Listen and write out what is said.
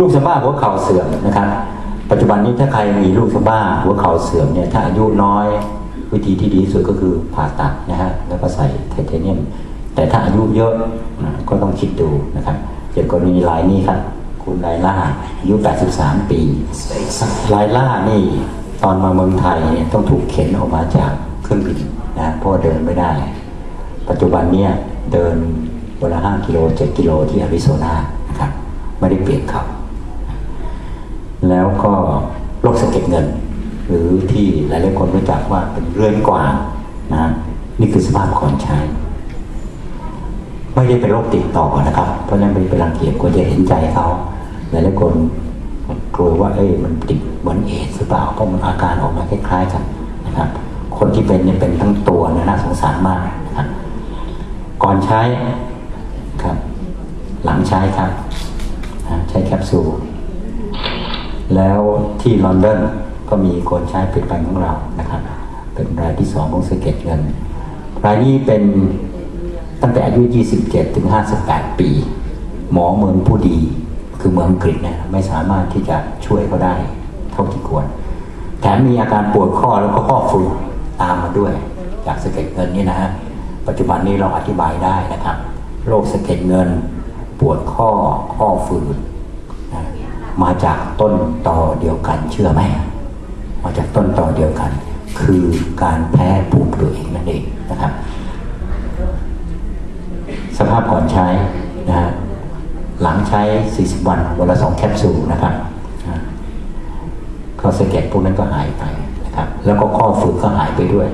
ลูกสะบ้าหัวเข่าเสื่อมนะครับ ปัจจุบันนี้ถ้าใครมีลูกสะบ้าหัวเข่าเสื่อมเนี่ยถ้าอายุน้อยวิธีที่ดีที่สุดก็คือผ่าตัดนะฮะแล้วก็ใส่ไทเทเนียม แต่ถ้าอายุเยอะก็ต้องคิดดูนะครับอย่างกรณีรายนี้ครับ คุณไลล่าอายุ 83 ปีไลล่านี่ตอนมาเมืองไทยเนี่ยต้องถูกเข็นออกมาจากเครื่องบินนะเพราะเดินไม่ได้ ปัจจุบันเนี่ยเดินวันละ5กิโล7กิโลที่อาริโซนานะครับไม่ได้เปลี่ยนเขา แล้วก็โรคสะเก็ดเงิน หรือที่หลายๆคนรู้จักว่าเป็นเรือนกวางนะนี่คือสภาพก่อนใช้ไม่ได้เป็นโรคติดต่อนะครับ เพราะฉะนั้นไม่เป็นรังเกียจควรจะเห็นใจเขาหลายๆคนกลัวว่าเอ้ยมันติดเหมือนเอดส์หรือเปล่าเพราะมันอาการออกมาคล้ายๆกันนะครับ คนที่เป็นเนี่ยเป็นทั้งตัวนะน่าสงสารมากนะครับก่อนใช้ครับ หลังใช้ครับใช้แคปซูล แล้วที่ลอนดอนก็มีคนใช้ผลิตภัณฑ์ของเรานะครับเป็นรายที่สองของสะเก็ตเงินรายนี้เป็นตั้งแต่อายุ 27 ถึง 58 ปี หมอเมืองผู้ดีคือเมืองอังกฤษเนี่ยไม่สามารถที่จะช่วยเขาได้เท่าที่ควร แถมมีอาการปวดข้อแล้วก็ข้อฝืดตามมาด้วย จากสะเก็ดเงินนี่นะฮะปัจจุบันนี้เราอธิบายได้นะครับโรคสะเก็ดเงิน ปวดข้อข้อฝืดน มาจากต้นต่อเดียวกันเชื่อไหมมาจากต้นต่อเดียวกัน คือการแพ้ภูมิตัวเองนั่นเองนะครับ สภาพก่อนใช้นะฮะหลังใช้ 40 วันวันละสองแคปซูลนะครับอ่าก็สะเก็ดพวกนั้นก็หายไปนะครับ แล้วก็ข้อฝืดก็หายไปด้วย